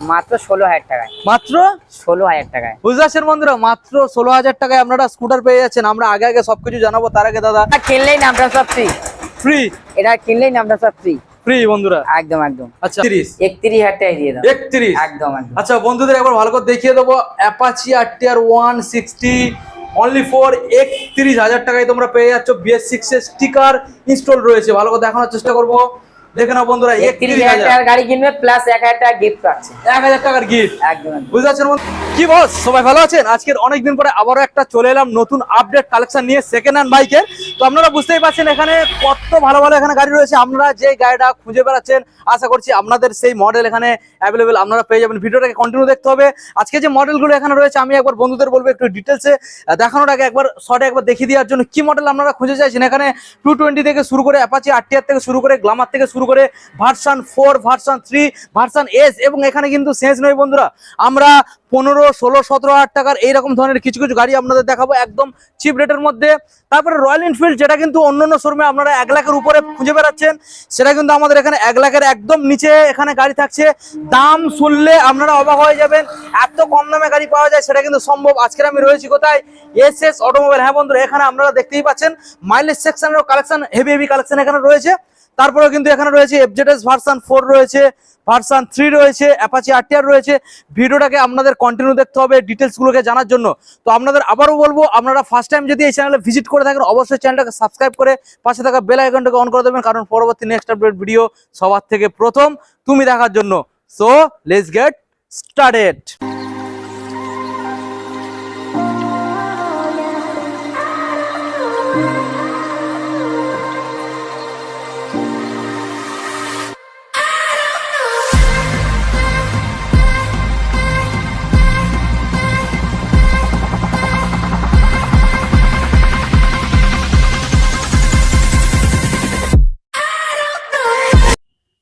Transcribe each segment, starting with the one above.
মাত্র ষোলো হাজার টাকায়। মাত্র? ষোলো হাজার টাকায়। বুঝতে পারছেন বন্ধুরা? মাত্র ষোলো হাজার টাকায় আপনারা স্কুটার পেয়ে যাচ্ছেন। আমরা আগে আগে সবকিছু জানাব তার আগে দাদা। কিনলেই নামটা সব ফ্রি ফ্রি এটা কিনলেই নামটা সব ফ্রি ফ্রি বন্ধুরা? একদম একদম। আচ্ছা। তিরিশ একত্রিশ হাজার টাকায় দিয়ে দাও। একত্রিশ? একদম একদম। আচ্ছা বন্ধুদের একবার ভালো করে দেখিয়ে দেবো। Apache RTR one sixty only for একত্রিশ হাজার টাকায় তোমরা পেয়ে যাচ্ছ বিএস সিক্স এর স্টিকার ইনস্টল রয়েছে। ভালো করে দেখানোর চেষ্টা করব। দেখে নাও বন্ধুরা একত্রিশ একত্রিশ হাজার হাজার। টাকার গাড়ি কিনবে প্লাস এক হাজার টাকা গিফট পাচ্ছে। এক হাজার টাকার গিফট একদম একদম। বুঝতে পারছেন কি বস সবাই ভালো আছেন? আজকের অনেকদিন পরে আবারও একটা চলে এলাম নতুন আপডেট কালেকশন নিয়ে সেকেন্ড হ্যান্ড বাইকের তো আপনারা বুঝতেই পারছেন এখানে কত ভালো ভালো এখানে গাড়ি রয়েছে। আপনারা যে গাড়িটা খুঁজে বেড়াচ্ছেন আশা করছি আপনাদের সেই মডেল এখানে অ্যাভেলেবেল আপনারা পেয়ে যাবেন। ভিডিওটাকে কন্টিনিউ দেখতে হবে। আজকে যে মডেলগুলো এখানে রয়েছে আমি একবার বন্ধুদের বলব একটু ডিটেলসে দেখানোর আগে একবার শর্টে একবার দেখিয়ে দেওয়ার জন্য কি মডেল আপনারা খুঁজে চাইছেন? এখানে টু টোয়েন্টি থেকে শুরু করে অ্যাপাচি আরটিআর থেকে শুরু করে গ্লামার থেকে শুরু করে version four version three version S এবং এখানে কিন্তু শেষ নয় বন্ধুরা। আমরা পনেরো, ষোলো, সতেরো হাজার টাকার এইরকম ধরনের কিছু কিছু গাড়ি আপনাদের দেখাবো একদম চিপ রেটের মধ্যে। তারপরে রয়্যাল এনফিল্ড যেটা কিন্তু অন্যান্য শোরুমে আপনারা এক লাখের উপরে খুঁজে বেড়াচ্ছেন, সেটা কিন্তু আমাদের এখানে এক লাখের একদম নিচে এখানে গাড়ি থাকছে। দাম শুনলে আপনারা অবাক হয়ে যাবেন, এত কম দামে গাড়ি পাওয়া যায়, সেটা কিন্তু সম্ভব। আজকের আমি রয়েছি কোথায়? এস এস অটোমোবাইল হ্যাঁ বন্ধুরা, এখানে আপনারা দেখতেই পাচ্ছেন মাইলেজ সেকশনেরও কালেকশন হেভি হেভি কালেকশন এখানে রয়েছে। তারপরেও কিন্তু এখানে রয়েছে এফজেডএস ভার্সান ফোর রয়েছে ভার্সান থ্রি রয়েছে অ্যাপাচি আরটিআর রয়েছে। ভিডিওটাকে আপনাদের কন্টিনিউ দেখতে হবে ডিটেলসগুলোকে জানার জন্য। তো আপনাদের আবারও বলব, আপনারা ফার্স্ট টাইম যদি এই চ্যানেলে ভিজিট করে থাকেন, অবশ্যই চ্যানেলটাকে সাবস্ক্রাইব করে পাশে থাকা বেল আইকনটাকে অন করে দেবেন, কারণ পরবর্তী নেক্সট আপডেট ভিডিও সবার থেকে প্রথম তুমি দেখার জন্য। সো লেটস গেট স্টার্টেড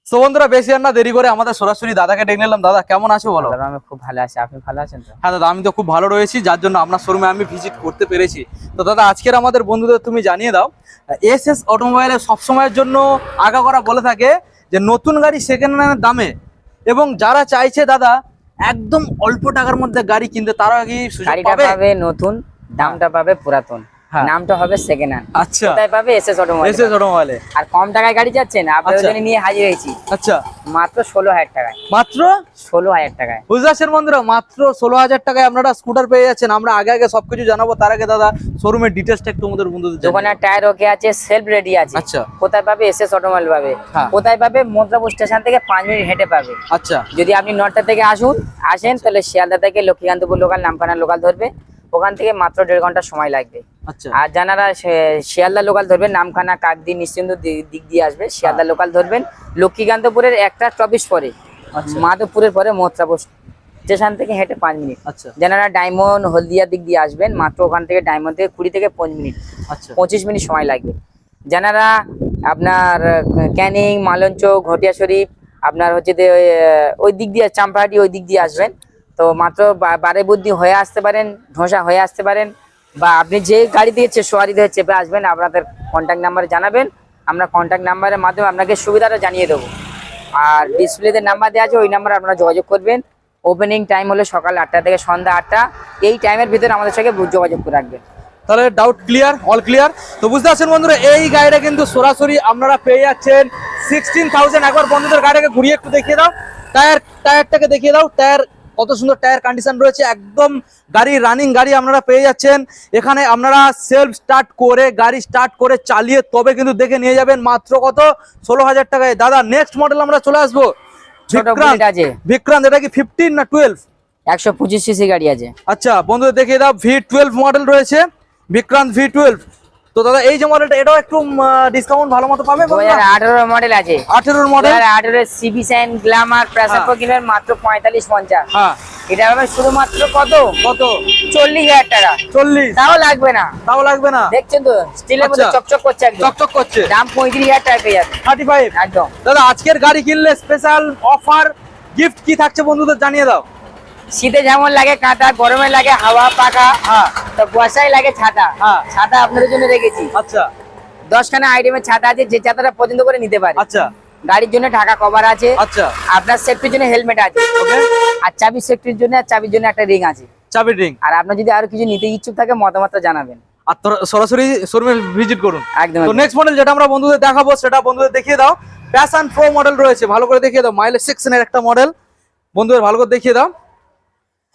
বন্ধুরা বেশি আর না দেরি করে আমাদের সরাসরি দাদাকে ডেকে নিলাম। দাদা কেমন আছো বলো? দাদা আমি খুব ভালো আছি। আপনি ভালো আছেন তো? হ্যাঁ দাদা আমি তো খুব ভালো রয়েছি যার জন্য আপনার শোরুমে আমি ভিজিট করতে পেরেছি। তো দাদা আজকের আমাদের বন্ধুদের তুমি জানিয়ে দাও এস এস অটোমোবাইলে সবসময়ের জন্য আগা করা বলে থাকে যে নতুন গাড়ি সেকেন্ড হ্যান্ডের দামে। এবং যারা চাইছে দাদা একদম অল্প টাকার মধ্যে গাড়ি কিনতে তারা কি সুযোগ পাবে? নতুন দামটা পাবে পুরাতন। হ্যাঁ। নামটা হবে সেকেন্ড হ্যান্ড আচ্ছা। কোথায় পাবে? এসএস অটোমোবাইল এস এস অটোমোবাইলে আর কম টাকায় গাড়ি যাচ্ছেন আপনাদের আচ্ছা। জন্য নিয়ে হাজির হয়েছি। আচ্ছা। মাত্র ষোলো হাজার টাকায়। মাত্র? ষোলো হাজার টাকায়। বুঝতে পারছেন বন্ধুরা মাত্র ষোলো হাজার টাকায় আপনারা স্কুটার পেয়ে যাচ্ছেন। আমরা আগে আগে সবকিছু জানাব। তার আগে দাদা শোরুমের ডিটেলসটা একটু আমাদের বন্ধুদের দোকানের টায়ার ওকে আছে সেলফ রেডি আছে। আচ্ছা। কোথায় পাবে? এসএস অটোমোবাইল পাবে। হ্যাঁ। কোথায় পাবে? মদ্রাপুর স্টেশন থেকে পাঁচ মিনিট হেঁটে পাবে। আচ্ছা। যদি আপনি নটা থেকে আসুন আসেন তাহলে শিয়ালদা থেকে লক্ষ্মীকান্তপুর লোকাল নামখানা লোকাল ধরবে। ওখান থেকে মাত্র দেড় ঘণ্টা সময় লাগবে। আচ্ছা আর যারা শিয়ালদা লোকাল ধরবেন নামখানা কাকদি নিশ্চিন্ত দিক দিয়ে আসবে শিয়ালদা হ্যাঁ। লোকাল ধরবেন। লক্ষ্মীকান্তপুরের একটা টপিস পরে আচ্ছা। মাধবপুরের পরে মথুরাপুর স্টেশন থেকে হেঁটে পাঁচ মিনিট। আচ্ছা। যারা ডায়মন্ড হলদিয়া দিক দিয়ে আসবেন মাত্র ওখান থেকে ডায়মন্ড থেকে কুড়ি থেকে পঁচিশ মিনিট। আচ্ছা। পঁচিশ মিনিট সময় লাগবে। যারা আপনার ক্যানিং মালঞ্চ ঘটিয়া শরীফ আপনার হচ্ছে যে, ওই দিক দিয়ে চাম্পাহাটি ওই দিক দিয়ে আসবেন। তো মাত্র বারে বুদ্ধি হয়ে আসতে পারেন ধোসা হয়ে আসতে পারেন। বা আপনি যে গাড়ি দিয়ে চে- সওয়ারি দিয়ে চেপে আসবেন, আপনাদের কন্ট্যাক্ট নাম্বারে জানাবেন। আমরা কন্ট্যাক্ট নাম্বারের মাধ্যমে আপনাকে সুবিধাটা জানিয়ে দেবো। আর ডিসপ্লেতে নাম্বার দেওয়া আছে, ওই নাম্বারে আপনারা যোগাযোগ করবেন। ওপেনিং টাইম হলো সকাল আটটা থেকে সন্ধ্যা আটটা। এই টাইমের ভিতরে আমাদের সঙ্গে যোগাযোগ করে রাখবেন। তাহলে ডাউট ক্লিয়ার অল ক্লিয়ার তো বুঝতে পারছেন বন্ধুরা, এই গাড়িটা কিন্তু সরাসরি আপনারা পেয়ে যাচ্ছেন। সিক্সটিন থাউজেন্ড একবার বন্ধুদের গাড়িটাকে ঘুরিয়ে একটু দেখিয়ে দাও। টায়ার টায়ারটাকে দেখিয়ে দাও। টায়ার কত সুন্দর টায়ার কন্ডিশন রয়েছে একদম গাড়ি রানিং গাড়ি আপনারা পেয়ে যাচ্ছেন। এখানে আপনারা সেলফ স্টার্ট করে গাড়ি স্টার্ট করে চালিয়ে তবে কিন্তু দেখে নিয়ে যাবেন মাত্র কত? ষোলো হাজার টাকায়। দাদা নেক্সট মডেল আমরা চলে আসব। বিক্রান্ত। এটা কি ফিফটিন না টুয়েলভ একশো পঁচিশ সিসি গাড়ি আছে। আচ্ছা বন্ধুদের দেখিয়ে দাও ভি টুয়েলভ মডেল রয়েছে। বিক্রান্ত ভি টুয়েলভ তো দাদা এই যে মডেলটা এটাও একটু ডিসকাউন্ট ভালো মতো পাবে দু হাজার আঠেরো মডেল আছে। আঠেরোর দু মডেল হাজার আঠেরো সিবি সাইন গ্লামার প্রেসার। কিনবেন মাত্র পঁয়তাল্লিশ পঞ্চাশ। হ্যাঁ। এটা হবে শুধুমাত্র কত? কত? চল্লিশ হাজার টাকা। চল্লিশ? তাও লাগবে না। তাও লাগবে না? দেখছেন তো? স্টিলের মধ্যে আচ্ছা। চকচক করছে একদম। চকচক করছে? দাম পঁয়ত্রিশ হাজার টাকা পেয়ে থার্টি ফাইভ একদম। দাদা আজকের গাড়ি কিনলে স্পেশাল অফার গিফট কি থাকছে বন্ধুদের জানিয়ে দাও। শীতে যেমন লাগে কাঁটা গরমে লাগে হাওয়া পাকা হ্যাঁ। তো বর্ষায় লাগে ছাতা। হ্যাঁ। ছাতা আপনাদের জন্য রেখেছি। আচ্ছা। দশখানা আইটেমের ছাতা আছে যে ছাতাটা পছন্দ করে নিতে পারে। আচ্ছা। গাড়ির জন্য ঢাকা কভার আছে। আচ্ছা। আপনার সেফটির জন্য হেলমেট আছে। ওকে আর চাবি সেফটির জন্য আর চাবির জন্য একটা রিং আছে। চাবির রিং আর আপনার যদি আরও কিছু নিতে ইচ্ছুক থাকে মতামতটা জানাবেন। আর সরাসরি শোরুমে ভিজিট করুন। একদম তো নেক্সট মডেল যেটা আমরা বন্ধুদের দেখাবো সেটা বন্ধুদের দেখিয়ে দাও। প্যাশন প্রো মডেল রয়েছে ভালো করে দেখিয়ে দাও। মাইলেজ সেকশনের একটা মডেল বন্ধুদের ভালো করে দেখিয়ে দাও।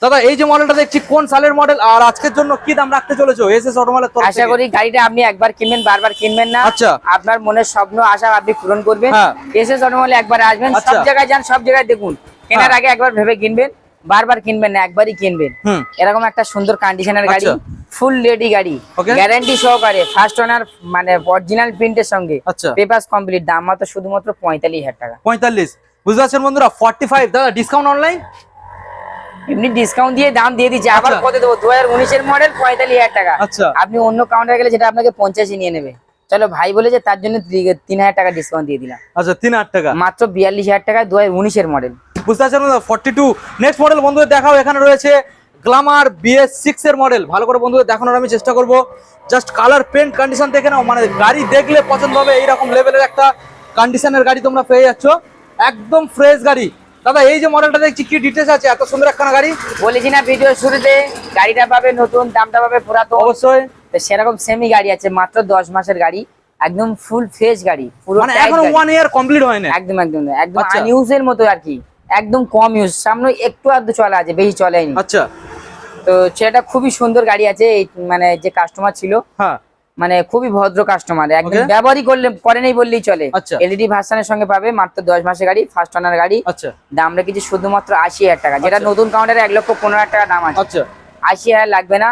দাদা এই যে মডেলটা দেখছি কোন সালের মডেল আর আজকের জন্য কি দাম রাখতে চলেছো? এস এস অটোমোবাইলের তরফ আশা করি গাড়িটা আপনি একবার কিনবেন বারবার কিনবেন না। আচ্ছা। আপনার মনের স্বপ্ন আশা আপনি পূরণ করবেন। হ্যাঁ। এসে জন্মলে একবার আসবেন সব আচ্ছা। জায়গায় যান সব জায়গায় দেখুন। কেনার হ্যাঁ। আগে একবার ভেবে কিনবেন বারবার কিনবেন না একবারই কিনবেন। হুম। এরকম একটা সুন্দর কন্ডিশনের গাড়ি আচ্ছা। ফুল রেডি গাড়ি। Okay. গ্যারান্টি সহকারে ফার্স্ট ওনার মানে অরিজিনাল প্রিন্টের সঙ্গে। আচ্ছা। পেপারস কমপ্লিট দাম মাত্র শুধুমাত্র পঁয়তাল্লিশ হাজার টাকা। পঁয়তাল্লিশ। বুঝতে পারছেন বন্ধুরা? ফর্টি ফাইভ দাদা ডিসকাউন্ট অনলাইন এমনি ডিসকাউন্ট দিয়ে দাম দিয়ে দিচ্ছে। আবার আচ্ছা। কত দেবো? দু হাজার উনিশের মডেল পঁয়তাল্লিশ হাজার টাকা। আচ্ছা। আপনি অন্য কাউন্টারে গেলে যেটা আপনাকে পঞ্চাশে নিয়ে নেবে। চলো ভাই বলেছে তার জন্য তিন হাজার টাকা ডিসকাউন্ট দিয়ে দিলাম। আচ্ছা তিন হাজার টাকা। মাত্র বিয়াল্লিশ হাজার টাকা দু হাজার উনিশের মডেল বুঝতে পারছেন ফর্টি টু নেক্সট মডেল বন্ধুদের দেখাও। এখানে রয়েছে গ্লামার বিএস সিক্স এর মডেল ভালো করে বন্ধুদের দেখানোর আমি চেষ্টা করব। জাস্ট কালার পেন্ট কন্ডিশন দেখে নাও। মানে গাড়ি দেখলে পছন্দ হবে। এইরকম লেভেলের একটা কন্ডিশনের গাড়ি তোমরা পেয়ে যাচ্ছ। একদম ফ্রেশ গাড়ি। দাদা এই যে মডেলটা দেখছি কি ডিটেলস আছে? এত সুন্দর একখানা গাড়ি? বলেছি না ভিডিও শুরুতে গাড়িটা পাবে নতুন দামটা পাবে পুরাতন। অবশ্যই। তো সেরকম সেমি গাড়ি আছে মাত্র দশ মাসের গাড়ি একদম ফুল ফ্রেশ গাড়ি পুরো মানে এখনও গাড়ি। ওয়ান ইয়ার কমপ্লিট হয়নি? একদম একদম একদম আচ্ছা। আনইউজ এর মতো আর কি একদম কম ইউজ সামনে একটু আধটু চলে আছে বেশি চলেনি। আচ্ছা। তো সেটা খুবই সুন্দর গাড়ি আছে এই মানে যে কাস্টমার ছিল হ্যাঁ। মানে খুবই ভদ্র কাস্টমার একদম ব্যবহারই করলে করে নেই বললেই চলে। আচ্ছা। এলইডি ভার্সনের সঙ্গে পাবে মাত্র দশ মাসের গাড়ি ফার্স্ট ওনার গাড়ি। আচ্ছা। দাম রেখেছি শুধুমাত্র আশি হাজার টাকা যেটা আচ্ছা। নতুন কাউন্টারে এক লক্ষ পনেরো হাজার টাকা দাম আছে। আশি হাজার লাগবে না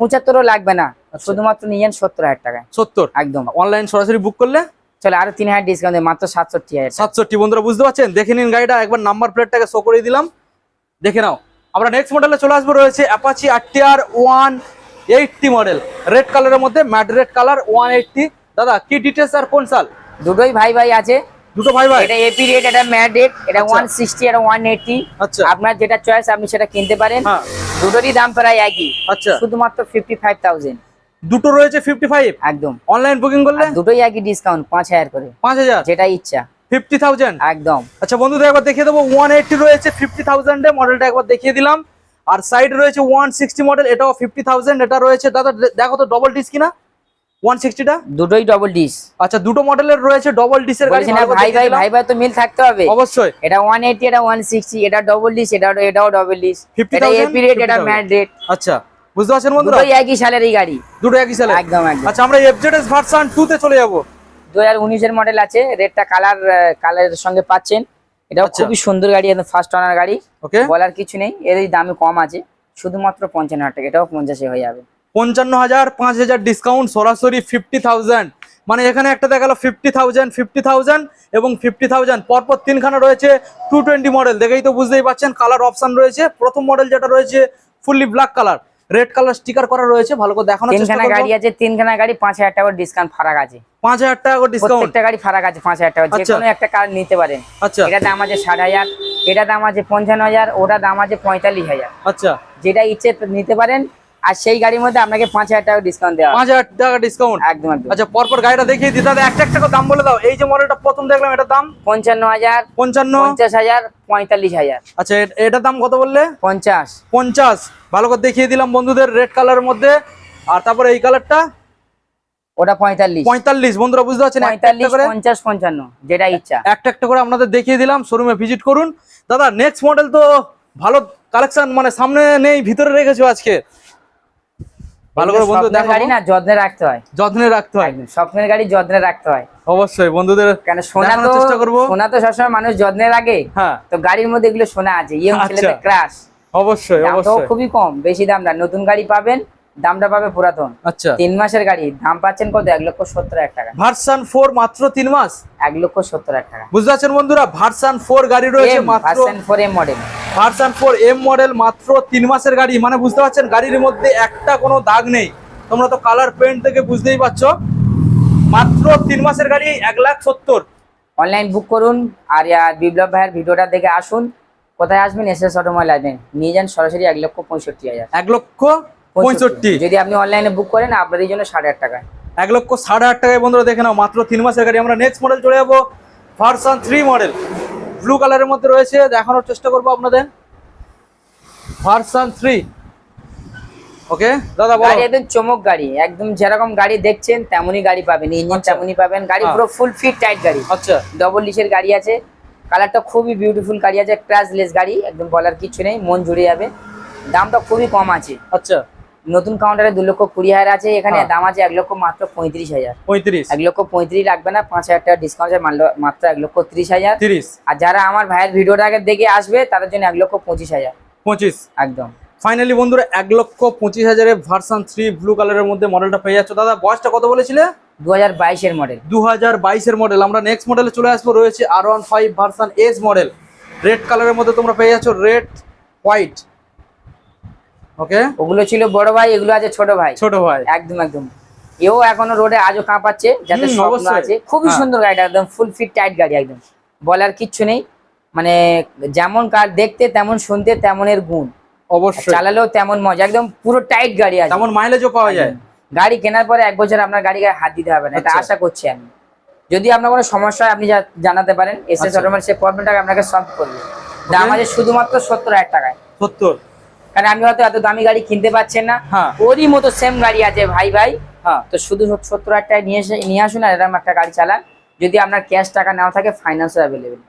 পঁচাত্তরও লাগবে না শুধুমাত্র নিয়ে যান সত্তর হাজার টাকা সত্তর? একদম। অনলাইন সরাসরি বুক করলে? চলে আরও তিন হাজার ডিসকাউন্ট মাত্র সাতষট্টি হাজার। সাতষট্টি বন্ধুরা বুঝতে পারছেন? দেখে নিন গাড়িটা একবার নাম্বার প্লেটটাকে শো করে দিলাম। দেখে নাও। আমরা নেক্সট মডেলে চলে আসব রয়েছে Apache RTR one eighty model. Red কালারের মধ্যে matte red colour one eighty দাদা কি ডিটেলস আর কোন সাল? দুটোই ভাই ভাই আছে। দুটো ভাই ভাই? এটা এপি রেট এটা ম্যাট রেট এটা আচ্ছা। এটা আচ্ছা। আপনার যেটা চয়েস আপনি সেটা কিনতে পারেন। হ্যাঁ। দুটোরই দাম প্রায় একই। আচ্ছা। শুধুমাত্র ফিফটি ফাইভ থাউজেন্ড দুটো রয়েছে ফিফটি ফাইভ একদম। অনলাইন বুকিং করলে? দুটোই একই ডিসকাউন্ট পাঁচ হাজার করে। যেটা ইচ্ছা। ফিফটি থাউজেন্ড একদম। আচ্ছা বন্ধুদের একবার দেখিয়ে দেবো ওয়ান এইটটি রয়েছে ফিফটি থাউজেন্ডে মডেলটা একবার দেখিয়ে দিলাম। আর সাইড রয়েছে ওয়ান সিক্সটি মডেল এটাও ফিফটি থাউজেন্ড এটা রয়েছে দাদা দেখো তো ডবল ডিস কিনা? ওয়ান সিক্সটিটা দুটোই ডবল ডিস আচ্ছা দুটো মডেলের রয়েছে ডবল ডিসের গাড়ি ভাই ভাই ভাই ভাই তো মিল থাকতে হবে। অবশ্যই। এটা ওয়ান এইটি এটা ওয়ান সিক্সটি এটা ডবল ডিস এটা এটাও ডবল ডিস 50,000, এটা এপি রেট এটা ম্যাট রেট আচ্ছা বুঝতে পারছেন বন্ধুরা? দুটোই একই সালের এই গাড়ি। দুটো একই একদম একদম। আচ্ছা আমরা এফজেডএস ভার্সন 2 তে চলে যাব। দু হাজার উনিশের মডেল আছে রেডটা কালার কালারের সঙ্গে পাচ্ছেন। এটাও আচ্ছা। খুবই সুন্দর গাড়ি একদম ফার্স্ট ওনার গাড়ি। ওকে বলার কিছু নেই এর দামে কম আছে শুধুমাত্র পঞ্চান্ন হাজার টাকা এটাও পঞ্চাশে হয়ে যাবে। পঞ্চান্ন হাজার পাঁচ হাজার ডিসকাউন্ট সরাসরি ফিফটি থাউজেন্ড মানে এখানে একটা দেখাল ফিফটি থাউজেন্ড ফিফটি থাউজেন্ড এবং ফিফটি থাউজেন্ড পরপর তিনখানা রয়েছে টু টোয়েন্টি মডেল দেখেই তো বুঝতেই পারছেন কালার অপশন রয়েছে। প্রথম মডেল যেটা রয়েছে fully black colour red colour sticker করা রয়েছে ভালো করে দেখানোর চেষ্টা তিনখানা গাড়ি আছে তিনখানা গাড়ি পাঁচ হাজার টাকার ডিসকাউন্ট ফারাক আছে। পাঁচ হাজার টাকা করে ডিসকাউন্ট প্রত্যেকটা গাড়ি ফারাক আছে পাঁচ হাজার টাকা। যে আচ্ছা। কোনো একটা কার নিতে পারেন। আচ্ছা। এটা দাম আছে ষাট হাজার এটা দাম আছে পঞ্চান্ন হাজার ওটা দাম আছে পঁয়তাল্লিশ হাজার। আচ্ছা। যেটা ইচ্ছে নিতে পারেন আর সেই গাড়ির মধ্যে আপনাকে পাঁচ হাজার টাকা ডিসকাউন্ট দেওয়া। পাঁচ হাজার টাকা ডিসকাউন্ট একদম আচ্ছা পরপর গাড়িটা দেখিয়ে দিই। দাদা একটা একটা করে দাম বলে দাও। এই যে মডেলটা প্রথম দেখলাম এটার দাম? পঞ্চান্ন হাজার পঞ্চান্ন। পঞ্চাশ হাজার পঁয়তাল্লিশ হাজার। আচ্ছা এটার দাম কত বললে? পঞ্চাশ। পঞ্চাশ। ভালো করে দেখিয়ে দিলাম বন্ধুদের রেড কালারের মধ্যে। আর তারপরে এই কালারটা ওটা পঁয়তাল্লিশ। পঁয়তাল্লিশ বন্ধুরা বুঝতে পারছেন? পঞ্চাশ পঞ্চান্ন যেটা ইচ্ছা। একটা একটা করে আপনাদের দেখিয়ে দিলাম শোরুমে ভিজিট করুন। দাদা নেক্সট মডেল তো ভালো কালেকশন মানে সামনে নেই ভিতরে রেখেছো আজকে। ভালো করে বন্ধু গাড়ি না যত্নে রাখতে হয়। যত্নে রাখতে হয়। স্বপ্নের গাড়ি যত্নে রাখতে হয়। অবশ্যই বন্ধুদের কেন সোনা তো চেষ্টা করব। সোনা তো সবসময় মানুষ যত্নে রাখে। হ্যাঁ। তো গাড়ির মধ্যে এগুলো সোনা আছে ইয়ং আচ্ছা। ছেলেদের ক্রাশ অবশ্যই অবশ্যই। খুবই কম বেশি দাম না। নতুন গাড়ি পাবেন দামটা পাবে পুরাতন। আচ্ছা। তিন মাসের গাড়ি দাম পাচ্ছেন কত? এক লক্ষ সত্তর হাজার টাকা। ভার্সন ফোর মাত্র তিন মাস? এক লক্ষ সত্তর হাজার টাকা। বুঝতে পারছেন বন্ধুরা ভার্সন ফোর গাড়ি রয়েছে version four M model version four M model মাত্র তিন মাসের গাড়ি। মানে বুঝতে পারছেন গাড়ির মধ্যে একটা কোনো দাগ নেই। তোমরা তো কালার পেন্ট থেকে বুঝতেই পারছ। মাত্র তিন মাসের গাড়ি এক লাখ সত্তর। অনলাইন বুক করুন আর আর বিপ্লব ভাইয়ের ভিডিওটা দেখে আসুন। কোথায় আসবেন? এস এস অটোমোবাইল আসবেন নিয়ে যান সরাসরি এক লক্ষ পঁয়ষট্টি হাজার। এক লক্ষ পঁয়ষট্টি। যদি আপনি অনলাইনে বুক করেন আপনাদের জন্য সাড়ে আট টাকা এক লক্ষ সাড়ে আট টাকায় বন্ধুরা দেখে নাও মাত্র তিন মাসের গাড়ি। আমরা নেক্সট মডেল চলে যাব ভার্সন থ্রি মডেল ব্লু কালারের মধ্যে রয়েছে দেখানোর চেষ্টা করব আপনাদের। ভার্সন থ্রি ওকে দাদা বলো। গাড়ি একদম চমক গাড়ি। একদম যেরকম গাড়ি দেখছেন তেমনই গাড়ি পাবেন। ইঞ্জিন আচ্ছা। তেমনই পাবেন। গাড়ি হ্যাঁ। পুরো ফুল ফিট টাইট গাড়ি। আচ্ছা। ডবল ডিসের গাড়ি আছে। কালারটা খুবই বিউটিফুল গাড়ি আছে। ক্র্যাশলেস গাড়ি। একদম বলার কিছু নেই মন জুড়ে যাবে। দামটা খুবই কম আছে। আচ্ছা। নতুন কাউন্টারে দু লক্ষ কুড়ি হাজার আছে এখানে হ্যাঁ। দাম আছে এক লক্ষ মাত্র পঁয়ত্রিশ হাজার। পঁয়ত্রিশ? এক লক্ষ পঁয়ত্রিশ লাগবে না পাঁচ হাজার টাকা ডিসকাউন্ট আছে মাত্র এক লক্ষ ত্রিশ হাজার। তিরিশ? আর যারা আমার ভাইয়ের ভিডিওটা আগে দেখে আসবে তাদের জন্য এক লক্ষ পঁচিশ হাজার। পঁচিশ? একদম। ফাইনালি বন্ধুরা এক লক্ষ পঁচিশ হাজারের ভার্সন থ্রি ব্লু কালারের মধ্যে মডেলটা পেয়ে যাচ্ছ। দাদা বয়সটা কত বলেছিলে? দু হাজার বাইশের মডেল দু হাজার বাইশের মডেল আমরা নেক্সট মডেলে চলে আসব। রয়েছে আর one five version S model red কালারের মধ্যে তোমরা পেয়ে যাচ্ছ রেড হোয়াইট ওকে ওগুলো ছিল বড় ভাই এগুলো আছে ছোট ভাই। ছোট ভাই। একদম একদম। এও এখনও রোডে আজও কাঁপাচ্ছে যাতে স্বপ্ন আছে। খুবই হ্যাঁ। সুন্দর গাড়িটা একদম ফুল ফিট টাইট গাড়ি একদম। বলার কিচ্ছু নেই। মানে যেমন কার দেখতে তেমন শুনতে তেমনের গুণ। অবশ্যই। চালালেও তেমন মজা একদম পুরো টাইট গাড়ি আছে। তেমন মাইলেজও পাওয়া যায়। গাড়ি কেনার পরে এক বছর আপনার গাড়ি গায়ে হাত দিতে হবে না এটা আচ্ছা। আশা করছি আমি। যদি আপনার কোনো সমস্যা হয় আপনি জানাতে পারেন। এসে আচ্ছা। অটোমেট সে প্রবলেমটাকে আপনাকে সলভ করবে। দাম আছে শুধুমাত্র সত্তর হাজার টাকায়। সত্তর। কারণ আমি হয়তো এত দামি গাড়ি কিনতে পারছেন না। হ্যাঁ। ওরই মতো সেম গাড়ি আছে ভাই ভাই। হ্যাঁ। তো শুধু সত্তর হাজার টাকা নিয়ে এসে নিয়ে আসুন আর এরকম একটা গাড়ি চালান। যদি আপনার ক্যাশ টাকা নাও থাকে ফাইন্যান্স অ্যাভেলেবেল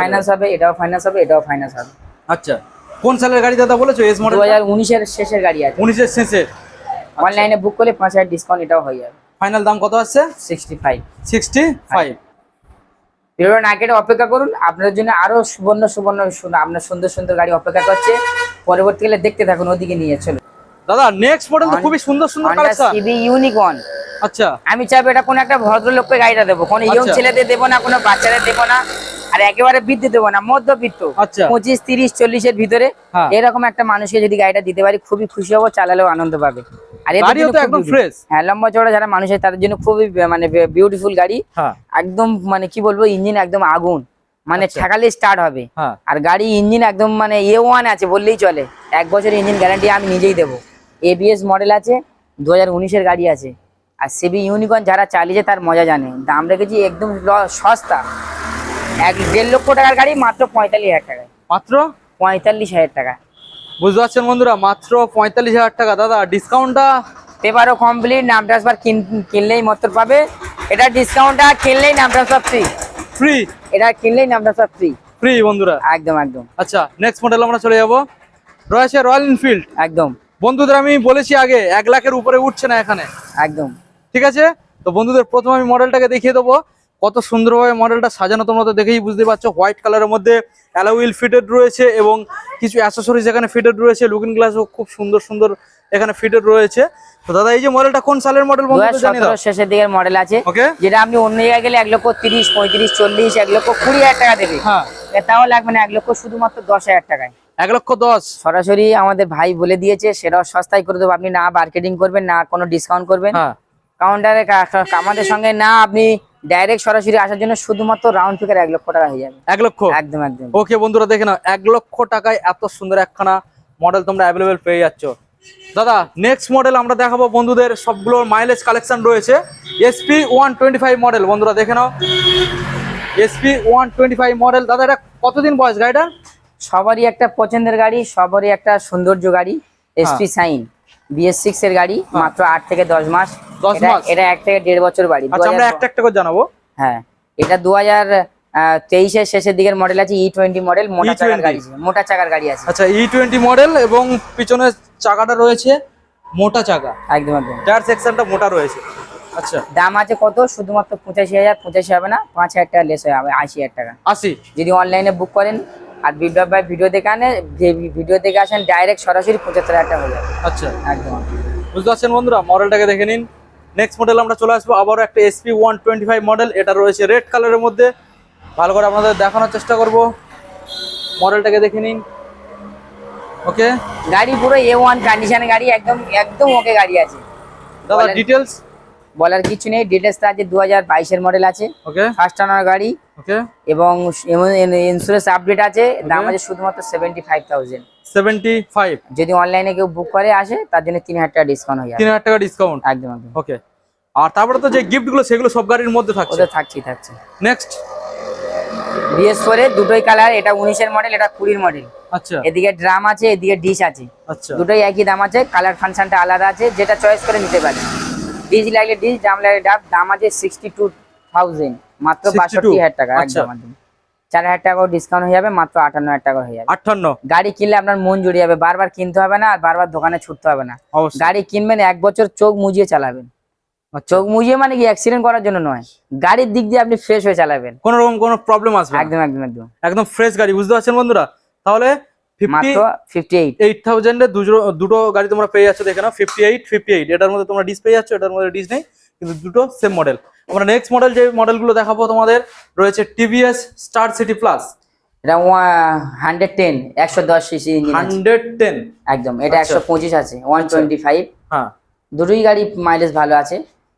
ফাইন্যান্স হবে এটাও ফাইন্যান্স হবে এটাও ফাইন্যান্স হবে। আচ্ছা। কোন সালের গাড়ি দাদা বলেছ? এস মডেল 2019 এর শেষের গাড়ি আছে। 19 এর শেষের অনলাইনে বুক করলে 5000 ডিসকাউন্ট এটাও হয়ে যাবে। ফাইনাল দাম কত আছে 65 65 বিরোধ না কেটে অপেক্ষা করুন। আপনার জন্য আরও সুবর্ণ সুবর্ণ আপনার সুন্দর সুন্দর গাড়ি অপেক্ষা করছে। পরবর্তীকালে দেখতে থাকুন ওদিকে নিয়ে চলুন। দাদা নেক্সট মডেল তো খুবই সুন্দর সুন্দর কালেকশন সিবি ইউনিকর্ন আচ্ছা। আমি চাইব এটা কোন একটা ভদ্রলোককে গাড়িটা দেবো। কোন ইয়ং আচ্ছা। ছেলেদের দেবো না কোনো বাচ্চাদের দেবো না। আর একেবারে বৃদ্ধি দেবো না মধ্যবিত্ত। আচ্ছা। পঁচিশ তিরিশ চল্লিশের ভিতরে হ্যাঁ। এরকম একটা মানুষকে যদি গাড়িটা দিতে পারি খুবই খুশি হব চালালেও আনন্দ পাবে। আর। হ্যাঁ লম্বা চড়া যারা মানুষ তাদের জন্য খুবই মানে বিউটিফুল গাড়ি। হ্যাঁ। একদম মানে কি বলব ইঞ্জিন একদম আগুন। মানে আচ্ছা। ঠেকালে স্টার্ট হবে। আর গাড়ি ইঞ্জিন একদম মানে এ ওয়ান আছে বললেই চলে। এক বছর ইঞ্জিন গ্যারান্টি আমি নিজেই দেবো। এবিএস মডেল আছে দু হাজার গাড়ি আছে। আর সিবি ইউনিকর্ন যারা চালিয়েছে তার মজা জানে। দাম রেখেছি একদম সস্তা। এক দেড় লক্ষ টাকার গাড়ি মাত্র পঁয়তাল্লিশ হাজার টাকায়। মাত্র? পঁয়তাল্লিশ হাজার টাকা। বুঝতে পারছেন বন্ধুরা মাত্র পঁয়তাল্লিশ হাজার টাকা। দাদা ডিসকাউন্টটা পেপারও কমপ্লিট নাম ট্রান্সফার কিনলেই মত পাবে। এটা ডিসকাউন্টটা কিনলেই নাম ট্রান্সফার ফ্রি ফ্রি এটা কিনলেই নাম ট্রান্সফার ফ্রি ফ্রি বন্ধুরা? একদম একদম। আচ্ছা নেক্সট মডেল আমরা চলে যাব। রয়েছে রয়্যাল এনফিল্ড একদম। বন্ধুদের আমি বলেছি আগে এক লাখের উপরে উঠছে না এখানে। একদম। ঠিক আছে? তো বন্ধুদের প্রথম আমি মডেলটাকে দেখিয়ে দেবো। কত সুন্দরভাবে মডেলটা সাজানো তোমরা তো দেখেই বুঝতে পারছ। হোয়াইট কালারের মধ্যে অ্যালোউইল ফিটেড রয়েছে এবং কিছু অ্যাসেসরিজ এখানে ফিটেড রয়েছে লুকিং গ্লাসও খুব সুন্দর সুন্দর এখানে ফিটেড রয়েছে। তো দাদা এই যে মডেলটা কোন সালের মডেল শেষের দিকের মডেল আছে ওকে যেটা আপনি অন্য জায়গায় গেলে এক লক্ষ তিরিশ পঁয়ত্রিশ চল্লিশ এক লক্ষ কুড়ি হাজার টাকা দেবে। হ্যাঁ। তাও লাগবে না এক লক্ষ শুধুমাত্র দশ হাজার টাকায়। এক লক্ষ দশ। সরাসরি আমাদের ভাই বলে দিয়েছে সেটাও সস্তায় করে দেবো। আপনি না মার্কেটিং করবেন না কোনো ডিসকাউন্ট করবেন। হ্যাঁ। কাউন্টারে আমাদের সঙ্গে না আপনি ডাইরেক্ট সরাসরি আসার জন্য শুধুমাত্র রাউন্ড ফিগার এক লক্ষ টাকা হয়ে যাবে। এক লক্ষ? একদম একদম। ওকে বন্ধুরা দেখে নাও এক লক্ষ টাকায় এত সুন্দর একখানা মডেল তোমরা অ্যাভেলেবেল পেয়ে যাচ্ছ। দাদা নেক্সট মডেল আমরা দেখাবো বন্ধুদের সবগুলোর মাইলেজ কালেকশন রয়েছে। SP one twenty five model বন্ধুরা দেখে নাও। SP one twenty five model দাদা এটা কতদিন বয়স গাড়িটা সবারই একটা পছন্দের গাড়ি সবারই একটা সৌন্দর্য গাড়ি এসপি সাইন বিএস সিক্স এর গাড়ি মাত্র আট থেকে দশ মাস। 10 এটা- মাস? এটা এক থেকে দেড় বছর বাড়ি আচ্ছা আমরা একটা একটা করে জানাব। হ্যাঁ এটা দু হাজার তেইশের শেষের দিকের মডেল আছে ই টোয়েন্টি মডেল মোটা চাকার গাড়ি আছে, মোটা চাকার গাড়ি আছে। আচ্ছা ই টোয়েন্টি মডেল এবং পিছনের চাকাটা রয়েছে মোটা চাকা। একদম একদম। টায়ার সেকশনটা মোটা রয়েছে। আচ্ছা। দাম আছে কত? শুধুমাত্র পঁচাশি হাজার পঁচাশি হবে না পাঁচ হাজার টাকা লেস হয়ে যাবে আশি হাজার টাকা। আশি? যদি অনলাইনে বুক করেন আর ভিডিও বাই ভিডিও দেখে আনে যে ভিডিও দেখে আসেন ডাইরেক্ট সরাসরি পঁচাত্তর হাজার টাকা হয়ে যাবে আচ্ছা। একদম। বুঝতে পারছেন বন্ধুরা? মডেলটাকে দেখে নিন। নেক্সট মডেল আমরা চলে আসব। আবারও একটা SP one twenty five model এটা রয়েছে রেড কালারের মধ্যে। ভালো করে আপনাদের দেখানোর চেষ্টা করব। মডেলটাকে দেখে নিন। ওকে গাড়ি পুরো এ ওয়ান কন্ডিশন গাড়ি একদম একদম ওকে গাড়ি আছে। দাদা ডিটেলস বলার কিছু নেই। ডিটেলসটা আছে দু হাজার বাইশের মডেল আছে। ওকে ফার্স্ট টানার গাড়ি। এবং ইন্স্যুরেন্স আপডেট আছে দাম আছে শুধুমাত্র seventy five thousand seventy five যদি অনলাইনে কেউ বুক করে আসে তার জন্য তিন হাজার টাকা ডিসকাউন্ট হয়ে যাবে। তিন হাজার টাকা ডিসকাউন্ট একদম একদম। ওকে। আর তারপরে তো যে গিফটগুলো সেগুলো সব গাড়ির মধ্যে থাকছে? থাকছেই থাকছে। নেক্সট বিএস ফোর এর দুটোই কালার এটা উনিশের মডেল এটা কুড়ির মডেল আচ্ছা। এদিকে ড্রাম আছে এদিকে ডিশ আছে। আচ্ছা। দুটোই একই দাম আছে কালার ফাংশনটা আলাদা আছে যেটা চয়েস করে নিতে পারেন ডিশ লাগলে ডিশ ডাম লাগলে ডাব দাম আছে সিক্সটি টু থাউজেন্ড মাত্র 62 বাষট্টি হাজার টাকা আচ্ছা। একদম। চার হাজার টাকাও ডিসকাউন্ট হয়ে যাবে মাত্র আটান্ন হাজার টাকা হয়ে যাবে। আটান্ন? গাড়ি কিনলে আপনার মন জুড়ে যাবে বারবার কিনতে হবে না আর বারবার দোকানে ছুটতে হবে না। গাড়ি কিনবেন এক বছর চোখ মুজিয়ে চালাবেন। আচ্ছা। চোখ মুজিয়ে মানে কি অ্যাক্সিডেন্ট করার জন্য নয়। গাড়ির দিক দিয়ে আপনি ফ্রেশ হয়ে চালাবেন। কোনো রকম কোনো প্রবলেম আসবে একদম একদম একদম। একদম ফ্রেশ গাড়ি বুঝতে পারছেন বন্ধুরা? তাহলে দুটো দুটো গাড়ি তোমরা পেয়ে যাচ্ছ দেখে নাও ফিফটি এইট ফিফটি এইট এটার মধ্যে তোমরা ডিস পেয়ে যাচ্ছ এটার মধ্যে ডিস নেই। কিন্তু দুটো সেম মডেল আমরা নেক্সট মডেল যে মডেলগুলো দেখাবো তোমাদের রয়েছে টিভিএস স্টার সিটি প্লাস এটা হান্ড্রেড টেন একশো দশ সিসি ইঞ্জিন হান্ড্রেড টেন একদম এটা আচ্ছা। একশো পঁচিশ আছে ওয়ান টোয়েন্টি ফাইভ হ্যাঁ। দুটোই গাড়ি মাইলেজ ভালো আছে।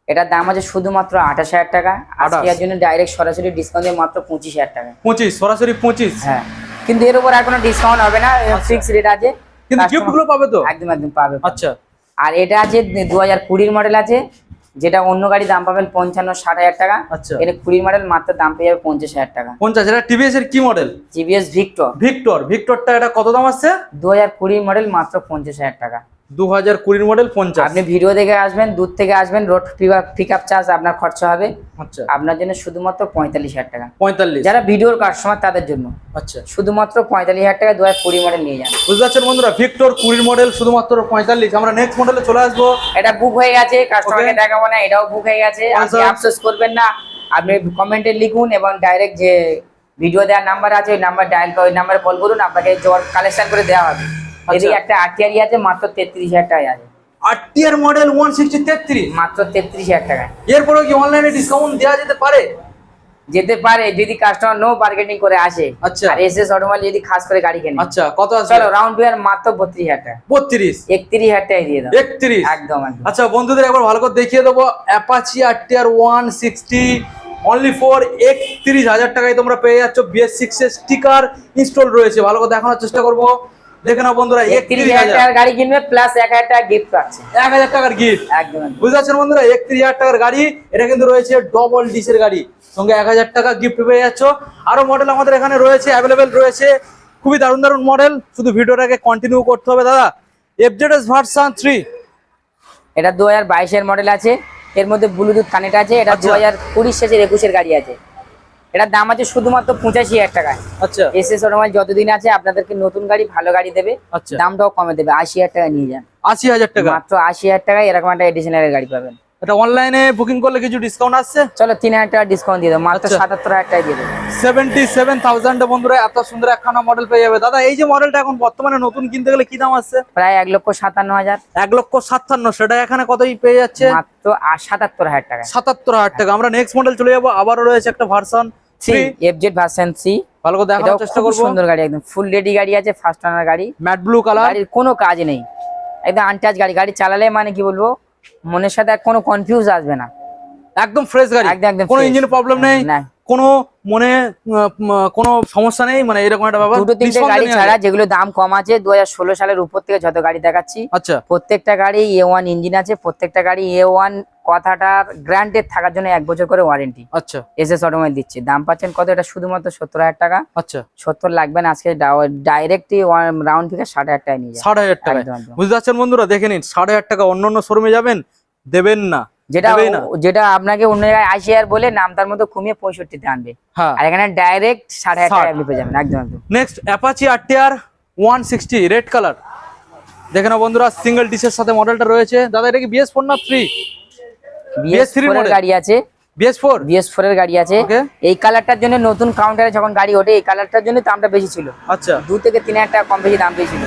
এটার দাম আছে শুধুমাত্র আঠাশ হাজার টাকা। আজকে এর জন্য ডাইরেক্ট সরাসরি ডিসকাউন্ট দিয়ে মাত্র পঁচিশ হাজার টাকা। পঁচিশ সরাসরি পঁচিশ। হ্যাঁ। কিন্তু এর উপর আর কোনো ডিসকাউন্ট হবে না ফিক্স রেট আছে। কিন্তু Customer- গিফটগুলো পাবে তো? একদম একদম পাবে। আচ্ছা। আর এটা আছে দু হাজার কুড়ির মডেল আছে। যেটা অন্য গাড়ি দাম পাবেন পঞ্চান্ন ষাট হাজার টাকা। এটা কুড়ি মডেল মাত্র দাম পেয়ে যাবে পঞ্চাশ হাজার টাকা। পঞ্চাশ এটা টিভিএস এর কি মডেল টিভিএস ভিক্টর ভিক্টর ভিক্টরটা এটা কত দাম আসছে? দু হাজার কুড়ির মডেল মাত্র পঞ্চাশ হাজার টাকা। দু হাজার কুড়ির মডেল পঞ্চাশ। আপনি ভিডিও দেখে আসবেন দূর থেকে আসবেন রোড পিক আপ চার্জ আপনার খরচা হবে। আচ্ছা। আপনার জন্য শুধুমাত্র পঁয়তাল্লিশ হাজার টাকা। পঁয়তাল্লিশ। যারা ভিডিওর কাস্টমার তাদের জন্য। আচ্ছা। শুধুমাত্র পঁয়তাল্লিশ হাজার টাকা দু হাজার কুড়ি মডেল নিয়ে যান। বুঝতে পারছেন বন্ধুরা? ভিক্টর কুড়ির মডেল শুধুমাত্র পঁয়তাল্লিশ। আমরা নেক্সট মডেলে চলে আসব। এটা বুক হয়ে গেছে কাস্টমারকে. দেখাবো না এটাও বুক হয়ে গেছে। আপনি আফসোস করবেন না। আপনি কমেন্টে লিখুন এবং ডাইরেক্ট যে ভিডিও দেওয়ার নাম্বার আছে ওই নাম্বার ডায়াল ওই নাম্বারে কল করুন। আপনাকে কালেকশন করে দেওয়া হবে। এদিকে একটা আরটিআরি আছে মাত্র তেত্রিশ হাজার টাকা আছে। আটটিয়ার মডেল ওয়ান সিক্সটি তেত্রিশ মাত্র তেত্রিশ হাজার টাকা এরপরেও কি অনলাইনে ডিসকাউন্ট দেওয়া যেতে পারে? যেতে পারে যদি কাস্টমার নো মার্কেটিং করে আসে। আচ্ছা। আর এস এস অটোমোবাইল যদি খাস করে গাড়ি কেনে। আচ্ছা কত আছে চলো রাউন্ড ফিগার মাত্র বত্রিশ হাজার টাকা। বত্রিশ? একত্রিশ হাজার টাকা দিয়ে দাও। একত্রিশ? একদম একদম। আচ্ছা বন্ধুদের একবার ভালো করে দেখিয়ে দেবো। Apache one sixty only for একত্রিশ হাজার টাকায় তোমরা পেয়ে যাচ্ছ বিএস সিক্স এর স্টিকার ইনস্টল রয়েছে। ভালো করে দেখানোর চেষ্টা করব। দেখে নাও বন্ধুরা একত্রিশ হাজার টাকার গাড়ি কিনবে প্লাস এক হাজার টাকা গিফট পাচ্ছে। এক হাজার টাকার গিফট একদম একদম। বুঝতে পারছেন বন্ধুরা একত্রিশ হাজার টাকার গাড়ি এটা কিন্তু রয়েছে ডবল ডিসের গাড়ি। সঙ্গে এক হাজার টাকা গিফট পেয়ে যাচ্ছ। আরও মডেল আমাদের এখানে রয়েছে অ্যাভেলেবেল রয়েছে। খুবই দারুণ দারুণ মডেল শুধু ভিডিওটাকে কন্টিনিউ করতে হবে দাদা। এফজেডএস ভার্সান থ্রি এটা দু হাজার বাইশের মডেল আছে। এর মধ্যে ব্লুটুথ কানেক্ট আছে। এটা আচ্ছা। দু হাজার কুড়ি শেষের একুশের গাড়ি আছে। এটার দাম আছে শুধুমাত্র পঁচাশি হাজার টাকা আচ্ছা। এস এস ওরমাল যতদিন আছে আপনাদেরকে নতুন গাড়ি ভালো গাড়ি দেবে আচ্ছা। দামটাও কমে দেবে। আশি হাজার টাকা নিয়ে যান। আশি হাজার টাকা? মাত্র আশি হাজার টাকায় এরকম একটা এডিশনাল গাড়ি পাবেন। এটা অনলাইনে বুকিং করলে কিছু ডিসকাউন্ট আসছে চলো তিন হাজার টাকা ডিসকাউন্ট দিয়ে দেবো মাত্র আচ্ছা। সাতাত্তর হাজার টাকা দিয়ে দেবো সেভেন্টি সেভেন থাউজেন্ড বন্ধুরা এত সুন্দর একখানা মডেল পেয়ে যাবে। দাদা এই যে মডেলটা এখন বর্তমানে নতুন কিনতে গেলে কি দাম আসছে প্রায় এক লক্ষ সাতান্ন হাজার। এক লক্ষ সাতান্ন সেটা এখানে কতই পেয়ে যাচ্ছে? মাত্র সাতাত্তর হাজার টাকা। সাতাত্তর হাজার টাকা। আমরা নেক্সট মডেল চলে যাব আবারও রয়েছে একটা version three F Z version C ভালো করে এটাও চেষ্টা করব। সুন্দর গাড়ি একদম ফুল রেডি গাড়ি আছে ফার্স্ট ওনার গাড়ি। ম্যাট ব্লু কালার কোনো কাজ নেই। একদম আনটাচ গাড়ি গাড়ি চালালে মানে কি বলব? মনের সাথে কোনো কনফিউজ আসবে না। একদম ফ্রেশ গাড়ি। একদম একদম কোনো ইঞ্জিনের ইঞ্জিন প্রবলেম নেই না কোনো মনে কোনো সমস্যা নেই মানে এরকম একটা ব্যাপার। দুটো তিনটে গাড়ি ছাড়া যেগুলো দাম কম আছে দু ষোলো সালের উপর থেকে যত গাড়ি দেখাচ্ছি আচ্ছা। প্রত্যেকটা গাড়ি এ ওয়ান ইঞ্জিন আছে প্রত্যেকটা গাড়ি এ ওয়ান কথাটার গ্রান্টেড থাকার জন্য এক বছর করে ওয়ারেন্টি আচ্ছা। এস এস অটোমাইল দিচ্ছে। দাম পাচ্ছেন কত? এটা শুধুমাত্র সত্তর হাজার টাকা। আচ্ছা। সত্তর লাগবে না আজকে। ডাইরেক্ট রাউন্ড থেকে ষাট হাজার টাকা নিয়ে ষাট হাজার টাকা। বুঝতে পারছেন বন্ধুরা? দেখে নিন ষাট হাজার টাকা অন্য অন্য শোরুমে যাবেন? দেবেন না। যেটা না। যেটা আপনাকে অন্য জায়গায় আশি হাজার বলে নাম তার মতো কমিয়ে পঁয়ষট্টিতে আনবে। হ্যাঁ। আর এখানে ডাইরেক্ট সাড়ে হাজার টাকা ষাট। আপনি পেয়ে যাবেন। একদম next Apache RTR one sixty red colour দেখে নাও বন্ধুরা সিঙ্গেল ডিসের সাথে মডেলটা রয়েছে। দাদা এটা কি বিএস ফোর না three BS BS3 four model? গাড়ি আছে। বিএস ফোর বিএস ফোর এর গাড়ি আছে। এই কালারটার জন্য নতুন কাউন্টারে যখন গাড়ি ওঠে এই কালারটার জন্য দামটা বেশি ছিল। আচ্ছা। থেকে তিন হাজার টাকা কম বেশি দাম পেয়েছিল।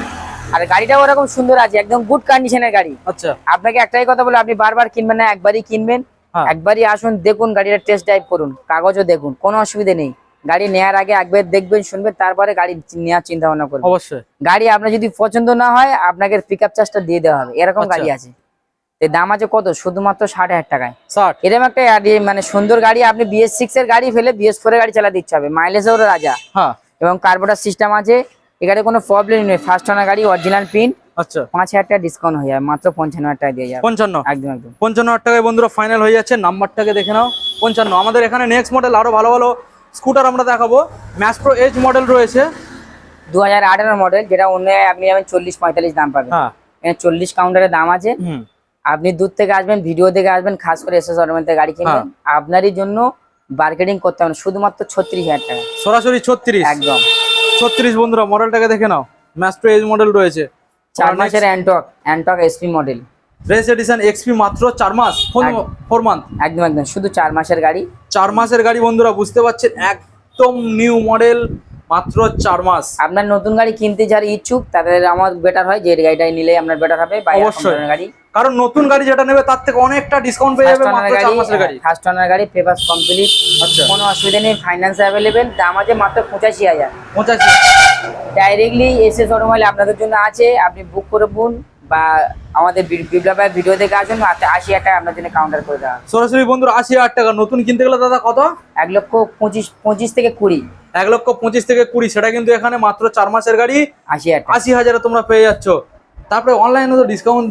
আর গাড়িটাও ওরকম সুন্দর আছে একদম গুড কন্ডিশনের গাড়ি। আচ্ছা। আপনাকে একটাই কথা বলে আপনি বারবার কিনবেন না একবারই কিনবেন। হ্যাঁ। একবারই আসুন দেখুন গাড়িটা টেস্ট ড্রাইভ করুন কাগজও দেখুন কোনো অসুবিধা নেই। গাড়ি নেওয়ার আগে একবার দেখবেন শুনবেন তারপরে গাড়ি নেওয়ার চিন্তা ভাবনা করবেন। অবশ্যই। গাড়ি আপনার যদি পছন্দ না হয় আপনাকে পিক আপ চার্জটা দিয়ে দেওয়া হবে। এরকম আচ্ছা। গাড়ি আছে। দাম আছে কত? শুধুমাত্র ষাট হাজার টাকায়। ষাট? এরকম একটা মানে সুন্দর গাড়ি আপনি বিএস সিক্স এর গাড়ি ফেলে বিএস ফোর এর গাড়ি চালা দিচ্ছে হবে। মাইলেজেও রাজা। হ্যাঁ। এবং কার্বোটার সিস্টেম আছে। এখানে কোনো প্রবলেম নেই। ফার্স্ট ওনার গাড়ি অরিজিনাল পিন আচ্ছা। পাঁচ হাজার টাকা ডিসকাউন্ট হয়ে যাবে। মাত্র পঞ্চান্ন হাজার টাকা দিয়ে যাবে। পঞ্চান্ন? একদম একদম। পঞ্চান্ন হাজার টাকায় বন্ধুরা ফাইনাল হয়ে যাচ্ছে। নাম্বারটাকে দেখে নাও। পঞ্চান্ন। আমাদের এখানে নেক্সট মডেল আরও ভালো ভালো স্কুটার আমরা দেখাবো। ম্যাস্ট্রো এজ মডেল রয়েছে। দু হাজার আঠারো মডেল যেটা অন্য আপনি যাবেন চল্লিশ পঁয়তাল্লিশ দাম পাবেন। হ্যাঁ। চল্লিশ কাউন্টারের দাম আছে। হুম। আপনি দূর থেকে আসবেন ভিডিও দেখে আসবেন খাস করে এসএস অটোমেন্টের গাড়ি কিনবেন। আপনারই জন্য মার্কেটিং করতে হবে শুধুমাত্র ছত্রিশ হাজার টাকা। সরাসরি ছত্রিশ? একদম। ছত্রিশ বন্ধুরা মডেলটাকে দেখে নাও। ম্যাস্ট্রো এজ মডেল রয়েছে। চার মাসের অ্যান্টক Ntorq SP model race edition XP মাত্র চার মাস ফোর মান্থ একদম একদম শুধু চার মাসের গাড়ি। চার মাসের গাড়ি বন্ধুরা বুঝতে পারছেন? একদম নিউ মডেল মাত্র চার মাস। আপনার নতুন গাড়ি কিনতে যারা ইচ্ছুক তাদের আমার বেটার হয় যে গাড়িটাই নিলে আপনার বেটার হবে অবশ্যই। গাড়ি। কারণ নতুন গাড়ি যেটা নেবে তার থেকে অনেকটা ডিসকাউন্ট পেয়ে যাবে মাত্র চার গাড়ি মাসের গাড়ি। ফার্স্ট ওনার গাড়ি পেপার কমপ্লিট আচ্ছা। কোনো অসুবিধা নেই ফাইন্যান্স অ্যাভেলেবেল দাম আছে মাত্র পঁচাশি হাজার। পঁচাশি। ডাইরেক্টলি এসএস অটোমোবাইল আপনাদের জন্য আছে আপনি বুক করে বুন বা আমাদের বিপ্লব ভিডিও দেখে আসুন আশি হাজার টাকা আপনার জন্য কাউন্টার করে দেওয়া সরাসরি বন্ধুরা আশি হাজার টাকা নতুন কিনতে গেলে দাদা কত? এক লক্ষ পঁচিশ পঁচিশ থেকে কুড়ি। এক লক্ষ পঁচিশ থেকে কুড়ি সেটা কিন্তু এখানে মাত্র চার মাসের গাড়ি আশি হাজার আশি হাজারে তোমরা পেয়ে যাচ্ছ। তারপরে অনলাইনে তো ডিসকাউন্ট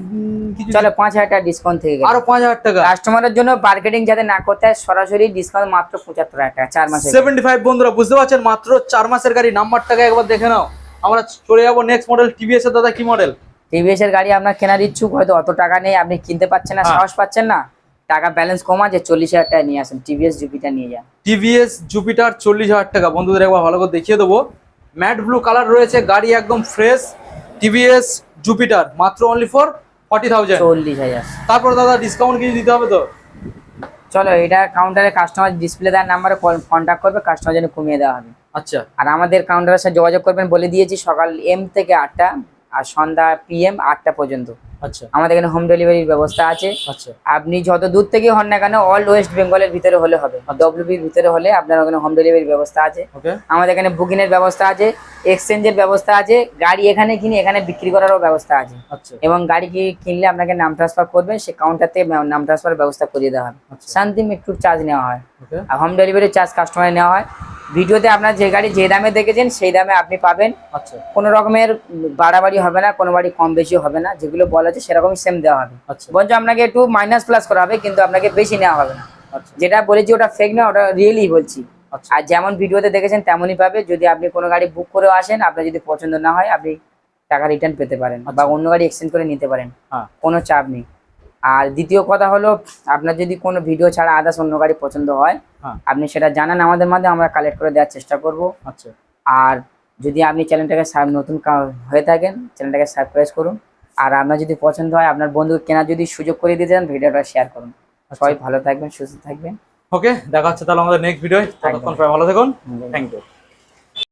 কিছু চলো পাঁচ হাজার টাকা ডিসকাউন্ট থেকে আরও পাঁচ হাজার টাকা। কাস্টমারের জন্য মার্কেটিং যাতে না করতে হয় সরাসরি ডিসকাউন্ট মাত্র পঁচাত্তর হাজার টাকা চার মাসে সেভেন্টি ফাইভ বন্ধুরা বুঝতে পারছেন? মাত্র চার মাসের গাড়ি। নাম্বার নাম্বারটাকে একবার দেখে নাও। আমরা চলে যাব নেক্সট মডেল টিভিএস এর দাদা কি মডেল টিভিএস এর গাড়ি আপনার কেনার ইচ্ছুক হয়তো অত টাকা নেই আপনি কিনতে পাচ্ছেন না হ্যাঁ। সাহস পাচ্ছেন না? টাকা ব্যালেন্স কম আছে চল্লিশ হাজার টাকা নিয়ে আসেন টিভিএস জুপিটার নিয়ে যান। টিভিএস জুপিটার চল্লিশ হাজার টাকা। বন্ধুদের একবার ভালো করে দেখিয়ে দেবো। ম্যাট ব্লু কালার রয়েছে গাড়ি একদম ফ্রেশ টিভিএস জুপিটার মাত্র অনলি ফর ফর্টি থাউজেন্ড চল্লিশ হাজার। তারপর দাদা ডিসকাউন্ট কিছু দিতে হবে তো? চলো এটা কাউন্টারে কাস্টমার ডিসপ্লে দেওয়ার নাম্বারে কন্ট্যাক্ট করবে কাস্টমার জন্য কমিয়ে দেওয়া হবে। আচ্ছা। আর আমাদের কাউন্টারের সাথে যোগাযোগ করবেন বলে দিয়েছি সকাল এম থেকে আটটা আর সন্ধ্যা পিএম আটটা পর্যন্ত। আমাদের এখানে হোম ডেলিভারির ব্যবস্থা আছে। আচ্ছা। আপনি যত দূর থেকে হন না কেন অল ওয়েস্ট বেঙ্গলের ভিতরে হলে হবে। ডব্লিউবির ভিতরে হলে আপনার ওখানে হোম ডেলিভারির ব্যবস্থা আছে। আমাদের এখানে বুকিং এর ব্যবস্থা আছে এক্সচেঞ্জের ব্যবস্থা আছে গাড়ি এখানে কিনে এখানে বিক্রি করারও ব্যবস্থা আছে। আচ্ছা। এবং গাড়ি কি কিনলে আপনাকে নাম ট্রান্সফার করবেন সে কাউন্টারতে নাম ট্রান্সফার ব্যবস্থা করিয়ে দেওয়া হবে। আচ্ছা। শান্তি একটু চার্জ নেওয়া হয়। আর হোম ডেলিভারির চার্জ কাস্টমারে নেওয়া হয়। ভিডিওতে আপনার যে গাড়ি যে দামে দেখেছেন সেই দামে আপনি পাবেন। আচ্ছা। কোনো রকমের বাড়াবাড়ি হবে না কোনো বাড়ি কম বেশি হবে না যেগুলো বলা আছে সেরকমই সেম দেওয়া হবে। আচ্ছা। বরঞ্চ আপনাকে একটু মাইনাস প্লাস করা হবে কিন্তু আপনাকে বেশি নেওয়া হবে না। আচ্ছা। যেটা বলেছি ওটা ফেক না ওটা রিয়েলি বলছি। আচ্ছা। আর যেমন ভিডিওতে দেখেছেন তেমনই পাবে। যদি আপনি কোনো গাড়ি বুক করেও আসেন আপনার যদি পছন্দ না হয় আপনি টাকা রিটার্ন পেতে পারেন বা। অন্য গাড়ি এক্সচেঞ্জ করে নিতে পারেন। হ্যাঁ। কোনো চাপ নেই। আর দ্বিতীয় কথা হলো আপনার যদি কোনো ভিডিও ছাড়া আদার্স অন্য গাড়ি পছন্দ হয় হ্যাঁ। আপনি সেটা জানান আমাদের মাধ্যমে আমরা কালেক্ট করে দেওয়ার চেষ্টা করব। আচ্ছা। আর যদি আপনি চ্যানেলটাকে নতুন হয়ে থাকেন চ্যানেলটাকে সাবস্ক্রাইব করুন। আর আপনার যদি পছন্দ হয় আপনার বন্ধু কেনার যদি সুযোগ করে দিতে চান ভিডিওটা শেয়ার করুন। সবাই ভালো থাকবেন সুস্থ থাকবেন। ওকে দেখা হচ্ছে তাহলে আমাদের নেক্সট ভিডিও ভালো থাকুন। Thank you